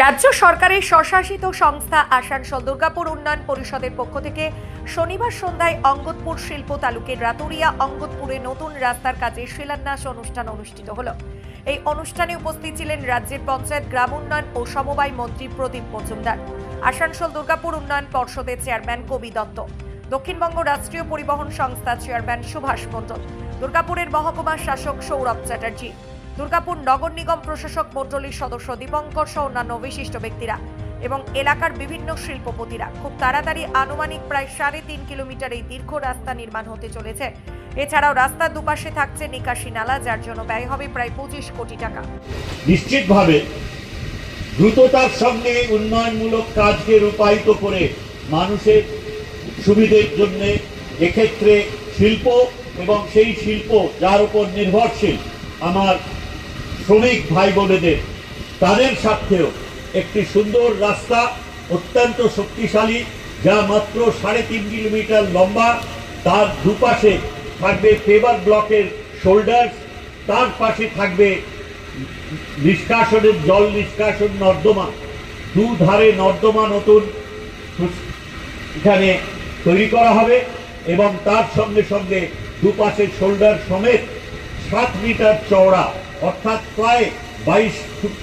রাজ্য সরকারের স্বশাসিত সংস্থা আসানসোল দুর্গাপুর উন্নয়ন পরিষদের পক্ষ থেকে শনিবার সন্ধ্যায় অঙ্গদপুর শিল্প তালুকের রাতুরিয়া অঙ্গদপুরে নতুন রাস্তার কাজে শিলান্যাস অনুষ্ঠান অনুষ্ঠিত হল। এই অনুষ্ঠানে উপস্থিত ছিলেন রাজ্যের পঞ্চায়েত গ্রাম উন্নয়ন ও সমবায় মন্ত্রী প্রদীপ মজুমদার, আসানসোল দুর্গাপুর উন্নয়ন পর্ষদের চেয়ারম্যান কবি দত্ত, দক্ষিণবঙ্গ রাষ্ট্রীয় পরিবহন সংস্থা চেয়ারম্যান সুভাষ মণ্ডল, দুর্গাপুরের মহকুমা শাসক সৌরভ চ্যাটার্জি দুর্গাপুর নগর নিগম প্রশাসক মণ্ডলীর সদস্য দীপঙ্কর সহ অন্যান্য বিশিষ্ট ব্যক্তিরা এবং এলাকার বিভিন্ন শিল্পপতিরা। খুব তাড়াতাড়ি আনুমানিক প্রায় সাড়ে তিন কিলোমিটার এই দীর্ঘ রাস্তা নির্মাণ হতে চলেছে। এছাড়াও রাস্তার দুপাশে থাকছে নিকাশি নালা, যার জন্য ব্যয় হবে প্রায় পঁচিশ কোটি টাকা। নিশ্চিতভাবে দ্রুততার সঙ্গে উন্নয়নমূলক কাজকে রূপায়িত করে মানুষের সুবিধের জন্য এক্ষেত্রে শিল্প এবং সেই শিল্প যার উপর নির্ভরশীল আমার শ্রমিক ভাই বোনেদের তাদের স্বার্থেও একটি সুন্দর রাস্তা অত্যন্ত শক্তিশালী, যা মাত্র সাড়ে তিন কিলোমিটার লম্বা, তার দুপাশে থাকবে পেভার ব্লকের শোল্ডার তার পাশে থাকবে নিষ্কাশনের, জল নিষ্কাশন নর্দমা, দুধারে নর্দমা নতুন এখানে তৈরি করা হবে এবং তার সঙ্গে সঙ্গে দুপাশে শোল্ডার সমেত সাত মিটার চওড়া অর্থাৎ প্রায় বাইশ ফুট,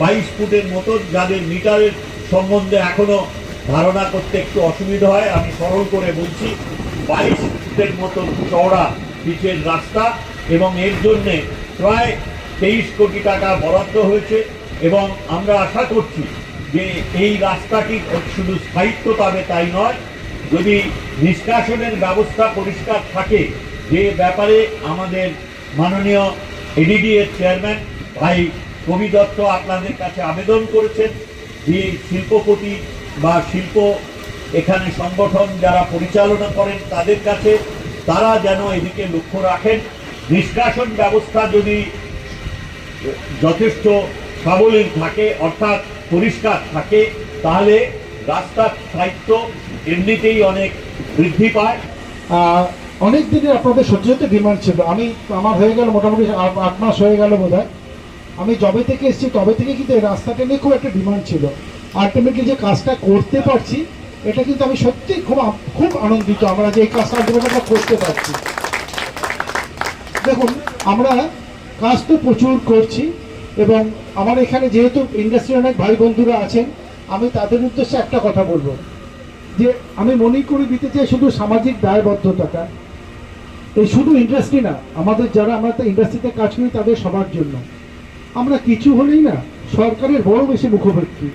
বাইশ ফুটের মতো যাদের মিটারের সম্বন্ধে এখনও ধারণা করতে একটু অসুবিধা হয়, আমি সরল করে বলছি, বাইশ ফুটের মতন চওড়া পিচের রাস্তা এবং এর জন্যে প্রায় তেইশ কোটি টাকা বরাদ্দ হয়েছে এবং আমরা আশা করছি যে এই রাস্তাটি শুধু স্থায়িত্ব পাবে তাই নয়, যদি নিষ্কাশনের ব্যবস্থা পরিষ্কার থাকে, যে ব্যাপারে আমাদের মাননীয় এডিডি এর চেয়ারম্যান ভাই কবি দত্ত আপনাদের কাছে আবেদন করেছেন যে শিল্পপতি বা শিল্প এখানে সংগঠন যারা পরিচালনা করেন তাদের কাছে, তারা যেন এদিকে লক্ষ্য রাখেন। নিষ্কাশন ব্যবস্থা যদি যথেষ্ট সাবলীল থাকে, অর্থাৎ পরিষ্কার থাকে, তাহলে রাস্তার স্থায়িত্ব এমনিতেই অনেক বৃদ্ধি পায়। অনেক দিনের আপনাদের সত্যি ডিমান্ড ছিল। আমি, আমার হয়ে গেল মোটামুটি আট- মাস হয়ে গেল বোধ আমি যবে থেকে এসেছি, তবে থেকে কিন্তু এই রাস্তাটা নিয়ে খুব একটা ডিমান্ড ছিল। আলটিমেটলি যে কাজটা করতে পারছি, এটা কিন্তু আমি সত্যি খুব খুব আনন্দিত। আমরা যে এই কাজটা আলটিমেটলি আমরা করতে পারছি। দেখুন, আমরা কাজ তো প্রচুর করছি এবং আমার এখানে যেহেতু ইন্ডাস্ট্রির অনেক ভাই বন্ধুরা আছেন, আমি তাদের উদ্দেশ্যে একটা কথা বলব। যে আমি মনে করে দিতে চাই শুধু সামাজিক দায়বদ্ধতাটা এই শুধু ইন্ডাস্ট্রি না, আমাদের যারা আমরা ইন্ডাস্ট্রিতে কাজ করি তাদের সবার জন্য। আমরা কিছু হলেই না, সরকারের বড় বেশি মুখোমুখি।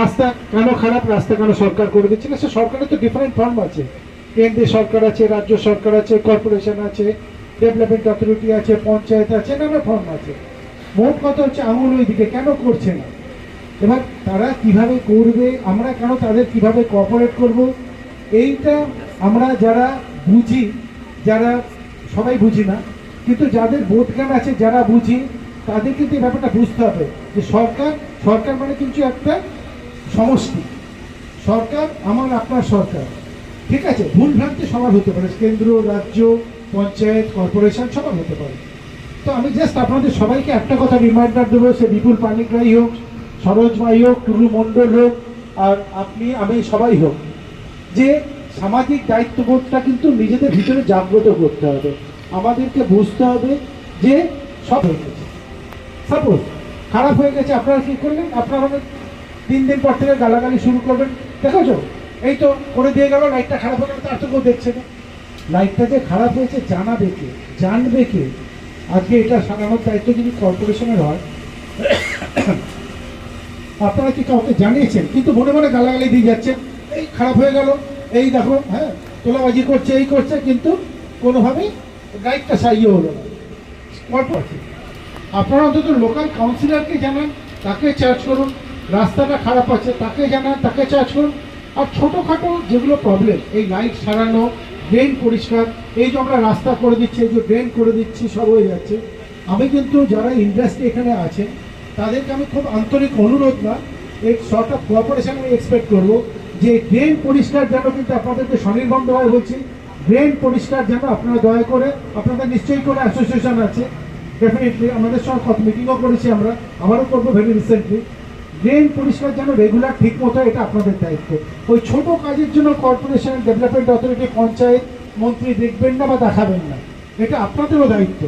রাস্তা কেন খারাপ, রাস্তা কেন সরকার করে দিচ্ছে না? সে সরকারের তো ডিফারেন্ট ফর্ম আছে। কেন্দ্রীয় সরকার আছে, রাজ্য সরকার আছে কর্পোরেশন আছে ডেভেলপমেন্ট অথরিটি আছে, পঞ্চায়েত আছে, নানা ফর্ম আছে। মোট কথা হচ্ছে আঙুল ওইদিকে, কেন করছে না? এবার তারা কীভাবে করবে, আমরা কেন তাদের কীভাবে কোঅপারেট করব, এইটা আমরা যারা বুঝি যারা, সবাই বুঝি না, কিন্তু যাদের বোধ জ্ঞান আছে, যারা বুঝি, তাদের কিন্তু এই ব্যাপারটা বুঝতে হবে যে সরকার সরকার মানে কিন্তু একটা সমষ্টি। সরকার আমার, আপনার সরকার। ঠিক আছে? ভুল ভ্রান্তি সবার হতে পারে। কেন্দ্র, রাজ্য, পঞ্চায়েত, কর্পোরেশন সবার হতে পারে। তো আমি জাস্ট আপনাদের সবাইকে একটা কথা রিমাইন্ডার দেবো, সে বিপুল পানিগ্রাহী হোক, সরোজ মাই হোক, টুলু মণ্ডল হোক, আর আপনি, আমি সবাই হোক, যে সামাজিক দায়িত্ববোধটা কিন্তু নিজেদের ভিতরে জাগ্রত করতে হবে। আমাদেরকে বুঝতে হবে যে সব হয়ে গেছে। সাপোজ খারাপ হয়ে গেছে, আপনারা কি করলেন? আপনারা তিন দিন পর থেকে গালাগালি শুরু করবেন। দেখেছ? এই তো করে দিয়ে গেল, লাইটটা খারাপ হয়ে গেল, তার তো কেউ দেখছে না। লাইটটা যে খারাপ হয়েছে, জানাবে কে? জানবে কে? আজকে এটা সাধারণত দায়িত্ব যদি কর্পোরেশনের হয়, আপনারা কি কাউকে জানিয়েছেন? কিন্তু মনে মনে গালাগালি দিয়ে যাচ্ছেন, এই খারাপ হয়ে গেল। এই দেখো হ্যাঁ তোলাবাজি করছে, এই করছে, কিন্তু কোনোভাবেই গাইডটা সাইয়ে হলো না। আপনারা অন্তত লোকাল কাউন্সিলরকে জানান, তাকে চার্জ করুন। রাস্তাটা খারাপ আছে, তাকে জানান, তাকে চার্জ করুন। আর ছোটোখাটো যেগুলো প্রবলেম এই লাইট সারানো ড্রেন পরিষ্কার, এই যে আমরা রাস্তা করে দিচ্ছি, এই যে ড্রেন করে দিচ্ছি, সব হয়ে যাচ্ছে। আমি কিন্তু যারা ইন্ডাস্ট্রি এখানে আছে তাদেরকে আমি খুব আন্তরিক অনুরোধ না এই শর্ট অফ কোঅপারেশন আমি এক্সপেক্ট করব। যে ড্রেন পরিষ্কার যেন কিন্তু আপনাদেরকে স্বনির্বন্ধ হয়ে বলছি ড্রেন পরিষ্কার যেন আপনারা দয়া করে, আপনাদের নিশ্চয়ই করে অ্যাসোসিয়েশন আছে। ডেফিনেটলি আমাদের সঙ্গে কত মিটিংও করেছি আমরা, আবারও করব ভেরি রিসেন্টলি ড্রেন পরিষ্কার যেন রেগুলার ঠিক মতো এটা আপনাদের দায়িত্ব। ওই ছোট কাজের জন্য কর্পোরেশন ডেভেলপমেন্ট অথরিটি পঞ্চায়েত মন্ত্রী দেখবেন না বা দেখাবেন না। এটা আপনাদেরও দায়িত্ব।